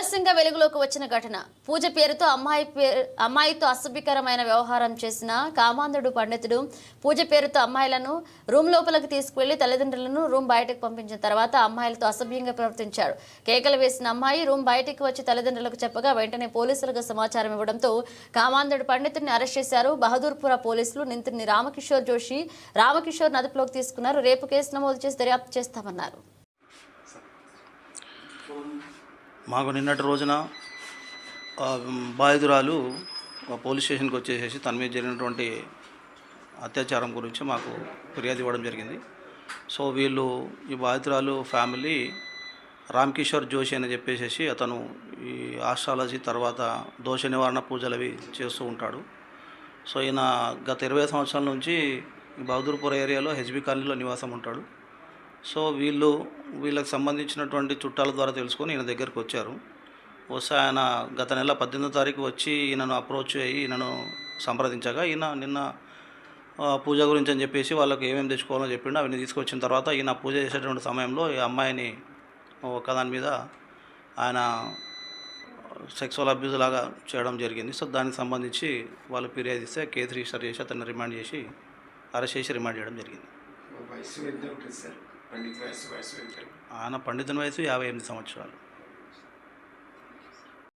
ఆలస్యంగా వెలుగులోకి వచ్చిన ఘటన. పూజ పేరుతో అమ్మాయి పేరు అమ్మాయితో అసభ్యకరమైన వ్యవహారం చేసిన కామాంధుడు పండితుడు పూజ పేరుతో అమ్మాయిలను రూమ్ లోపలికి తీసుకువెళ్ళి తల్లిదండ్రులను రూమ్ బయటకు పంపించిన తర్వాత అమ్మాయిలతో అసభ్యంగా ప్రవర్తించాడు. కేకలు వేసిన అమ్మాయి రూమ్ బయటకు వచ్చి తల్లిదండ్రులకు చెప్పగా వెంటనే పోలీసులకు సమాచారం ఇవ్వడంతో కామాంధుడు పండితుడిని అరెస్ట్ చేశారు. బహదూర్పుర పోలీసులు నిందితుడిని రామకిషోర్ జోషి రామకిషోర్ నదుపులోకి తీసుకున్నారు. రేపు కేసు నమోదు చేసి దర్యాప్తు చేస్తామన్నారు. మాకు నిన్నటి రోజున బాధితురాలు పోలీస్ స్టేషన్కి వచ్చేసేసి తన మీద జరిగినటువంటి అత్యాచారం గురించి మాకు ఫిర్యాదు ఇవ్వడం జరిగింది. సో వీళ్ళు ఈ బాధితురాలు ఫ్యామిలీ రామ్కిషోర్ జోషి అని చెప్పేసి అతను ఈ ఆస్ట్రాలజీ తర్వాత దోష నివారణ పూజలు అవి చేస్తూ ఉంటాడు. సో ఈయన గత ఇరవై సంవత్సరాల నుంచి ఈ బహదూర్పూర్ ఏరియాలో హెచ్బి కాలనీలో నివాసం ఉంటాడు. సో వీళ్ళు వీళ్ళకి సంబంధించినటువంటి చుట్టాల ద్వారా తెలుసుకొని ఈయన దగ్గరికి వచ్చారు. వస్తే ఆయన గత నెల పద్దెనిమిదో తారీఖు వచ్చి ఈయనను అప్రోచ్ అయ్యి ఈయనను సంప్రదించగా ఈయన నిన్న పూజ గురించి అని చెప్పేసి వాళ్ళకి ఏమేమి తెచ్చుకోవాలో చెప్పిండు. అవన్నీ తీసుకొచ్చిన తర్వాత ఈయన పూజ చేసేటువంటి సమయంలో ఈ అమ్మాయిని ఒక దాని మీద ఆయన సెక్సువల్ అబ్యూజ్ లాగా చేయడం జరిగింది. సో దానికి సంబంధించి వాళ్ళు ఫిర్యాదు ఇస్తే కేసు రిజిస్టర్ చేసి అతన్ని రిమాండ్ చేసి అరెస్ట్ చేసి రిమాండ్ చేయడం జరిగింది. వయసు వయసు వయసు ఆయన పండితుని వయసు యాభై ఎనిమిది సంవత్సరాలు.